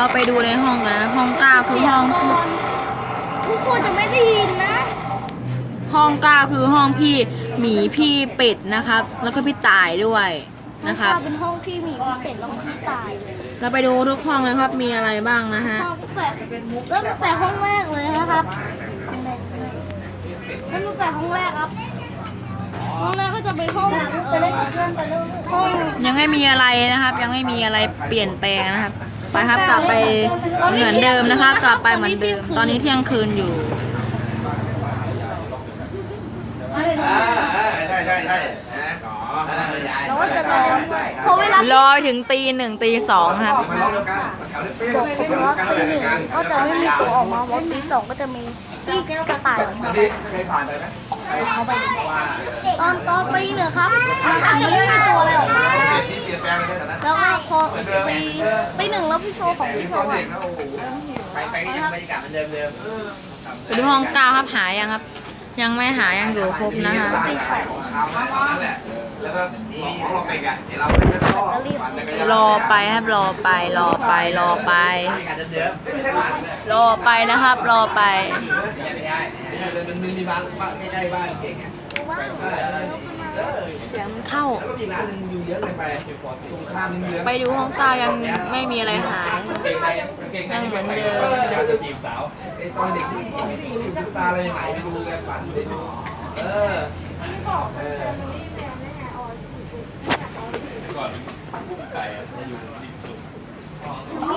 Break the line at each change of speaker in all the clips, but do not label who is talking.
เราไปดูในห้องกันนะ ห้องเก้าคือห้อง
ทุกคนจะไม่ได้ยินนะ
ห้องเก้าคือห้องพี่หมีพี่เป็ดนะครับ แล้วก็พี่ตายด้วยนะครับ
เป็นห้องที่มีพี่เป็ดแล้วก็พี่ตาย
เราไปดูทุกห้องเลยครับมีอะไรบ้างนะฮะ
ห้องแต่เริ่มตั้งแต่ห้องแรกเลยนะครับเริ่มตั้งแต่ห้องแรกครับห้องแรกก็จะเป็นห้องไปเล่นกับเพื่อนไปเล่นห้อง
ยังไม่มีอะไรนะครับ ยังไม่มีอะไรเปลี่ยนแปลงนะครับ ไปครับกลับไปเหมือนเดิมนะคะกลับไปเหมือนเดิม ตอนนี้เที่ยงคืนอยู่
ใช่ใช่ใช่นะอ๋อใช่
เรอ
ถึงตีหนึ่งตีสองครับ
ลอยวกันแถวนี้เป๊ะ
ผมว่าตีหนึ่งก็จะไม่มีตัวออกมาเพราะตีสองก็จะมีพี่แก้วกระต่ายออกมาน
นี้เคยผ่านไปไหม
ตอนตอนปีหนึ่งครับมันอาจจะไม่มีตัวอะไรออกมา
ปีปี
หนึ่งแล้วพี่โชว์ของพี่โช
ตอน
ว์
เด็
อะ
กนะโอ้โหไปไปก็ยังบรรยากาศเหมือนเดิมเดิม
ไปดูห้องเก้าครับหายังครับ ยังไม่หายังอยู่ครบนะคะ
ตีสองเช้านั่นแหละแล้วก็ของเราไปกันเดี๋ยวเราไปก็ชอบปั่นจักรยาน
รอไปครับรอไปรอไปรอไป
กันเดิมไม่ใช่บ้าน
รอไปนะครับ รอไป
ไม่ได้ไม่ได้เป็นมินิบ้านไม่ใช่บ้านเก่งอะ
เสียงมันเข้า
แล้วก็มีร้านหนึ่งอยู่เยอะเลยไปตรงข้ามนึงเยอะ
ไปดูห้องเก้ายังไม่มีอะไรหาย ยังเหมือนเดิม
ไอ้ตอนเด็กที่ตุ๊กตาอะไรใหม่ไปดูกันปั่นไปดูเออเออ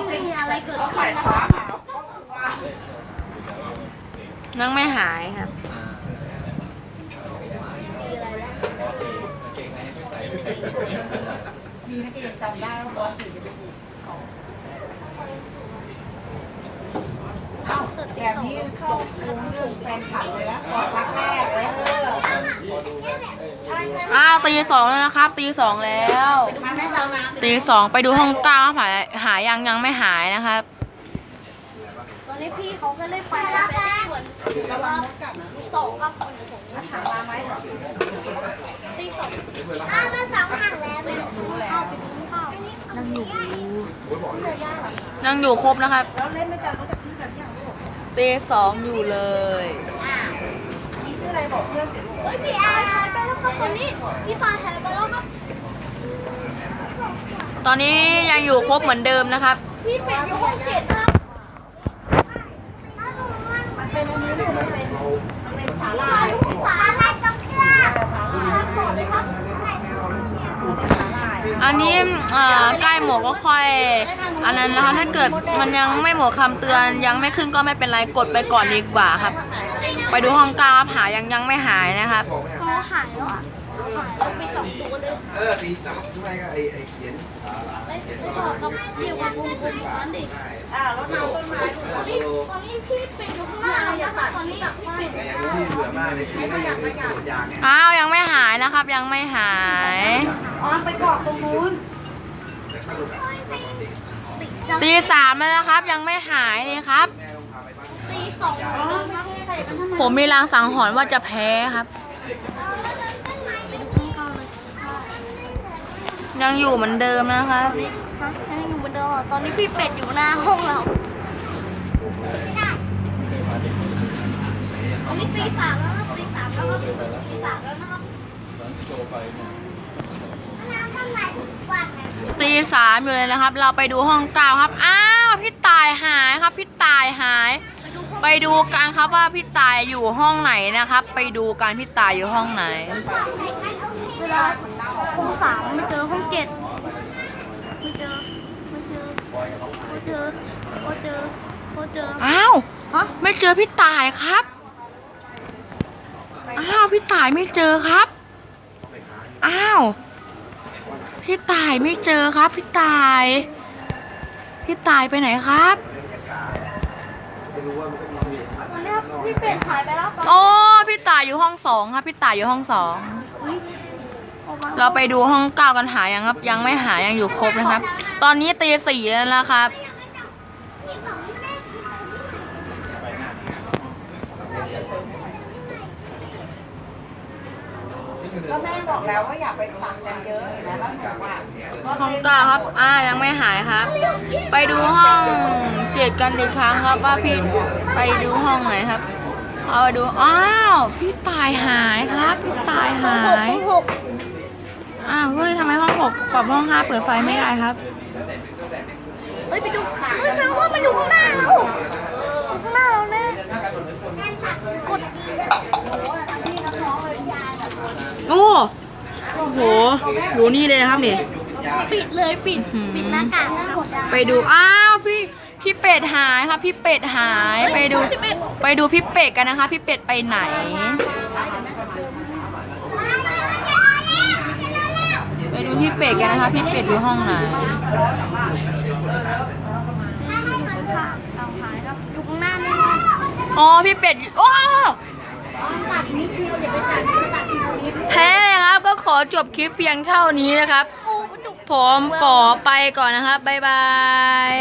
ไม่มีอะไรเกิดขึ้นนะคะ
ยังไม่หายครับ
มีนักเรียนจำได้ว่าบอสถือจะเป็นของเอาแบบนี้เข้าคุ้มถึงแฟนฉันเลยนะกอดรักแรกเลยเออใช่ใช่
อ้าวตีสองแล้วนะครับ ตีสองแล้ว
มันไม่เรานะ
ตีสองไปดูห้องเก้าหายหายังยังไม่หายนะครับ
อนนี้พี่เขาก็เล่นไปแล้วเป็นเหมือน
ระวังมดกัดนะ
สองครับคนผม
ถามมาไหม
ตีสองอ้าวมันสองห่างแล้วมัน
รู้แล้ว
นั่งอยู่นั่งอยู่ครบนะครับ
แล้วเล่นด้วยกันรู้จักชื่อกันยังลูก
ตีสองอยู่เลย
มีชื่ออะไรบอกเพื่อนสิลูก
พี่แอร์ไปแล้วครับตอนนี้พี่ตายหายไปแล้วครับ
ตอนนี้ยังอยู่ครบเหมือนเดิมนะครับ
พี่เป็ดอยู่ห้องเจ็ดนะครับ
มันเป็นอันนี้ลูกมันเป็นมันเป็น สาลา
สาลายต้องเคลื่อน
สาลา
อันนี้เอ่อใกล้หมดก็ค่อย อันนั้นนะคะถ้าเกิดมันยังไม่หมดคำเตือนยังไม่ขึ้นก็ไม่เป็นไรกดไปก่อนดีกว่าครับ ไปดูห้องเก้าครับหายังยังไม่หายนะครับ
เขาหายแล้ว อะหายแล้วไปสองตัวเลย
เออตีจับทำไมก็ไอไอเขียน
ไม่ไม่บอกเราเกี่ยวกับวงกลมนั้นดิ
อ่ารดน้ำต้นไม้
ตอนนี้ตอนนี้พี่เป็ดอยู่ข้างหน้าแล้วนะคะตอนนี้พี่เป็ด
ไอ้อย่างที่เบื่อมากเลยคือไม่ยังไม่กระโดดยางไง
อ้าวยังไม่หายนะครับยังไม่หาย
อ๋อไปกอกตรงนู้น
ตีสา
มแล้วนะครับ ยังไม่หายเลยครับ
ตี
สอง
ผมมีรางสังหรณ์ว่าจะแพ้ครับ ยังอยู่เหมือนเดิมนะครับ
ฮะยังอยู่บนเดิมอะตอนนี้พี่เป็ดอยู่หน้าห้องเราตอนนี้ตีสามแล้วนะตีสามแล้วครับตีสามแล้วนะครับ
ตีสามอยู่เลยนะครับ เราไปดูห้องเก้าครับ อ้าวพี่ตายหายครับพี่ตายหาย ไปดูกันครับว่าพี่ตายอยู่ห้องไหนนะครับ ไปดูกันพี่ตายอยู่ห้องไหน
เวลาห้อง สามไม่เจอห้องเจ็ดไม่เจอไม่เจอไม่เจอไม่เจอไม่เจอ
อ้าว
ฮะ
ไม่เจอพี่ตายครับอ้าวพี่ตายไม่เจอครับอ้าวพี่ตายไม่เจอครับ พี่ตาย พี่ตายไปไหนครับ
ไม่รู้ว่ามันก็มี
ตอนนี้พี่เป็ดหายไปแล้วตอน
โอ้พี่ตายอยู่ห้องสองครับ พี่ตายอยู่ห้องสอง
นี้ออกมา
เราไปดูห้องเก้ากันหายังครับ ยังไม่หายังอยู่ครบนะครับ ตอนนี้ตีสี่แล้วนะครับ
ก็แม่บอกแล้วว่าอย่าไปตักกันเยอะนะแล้วหนูว่า
ห้องเก้าครับ อ่ายังไม่หายครับ ไปดูห้องตกันอีกครั้งครับว่าพี่ไปดูห้องไหนครับ เอาไปดู อ้าว พี่ตายหายครับ พี่ตายหาย
ห้องหก
อ้าวเฮ้ยทำไมห้องหกปรับห้องห้าเปิดไฟไม่ได้ครับ
เฮ้ยไปดูเฮ้ยแสดงว่ามันอยู่ข้างหน้าเราอยู่ข้างหน้าเราแน่กด
โอ้โอ้โหดูนี่เลยนะครับนี่
ปิดเลยปิด
หืม
ปิดหน้ากากนะ
ไปดูอ้าวพี่พี่เป็ดหายครับ พี่เป็ดหายไปดูไปดูพี่เป็ดกันนะคะ พี่เป็ดไปไหน ไปดูพี่ เป็ดกันนะคะ พี่เป็ดอยู่ห้องไหน
เอาหายครับอยู่ข้างหน้าแน่
อ๋อพี่เป็ดอยู่โอ้
ตัดนิดเดียวอย่าไปตัดเยอะตัดทีละนิด
แพ้เลยครับก็ขอจบคลิปเพียงเท่านี้นะครับ ผมขอไปก่อนนะครับบ๊ายบาย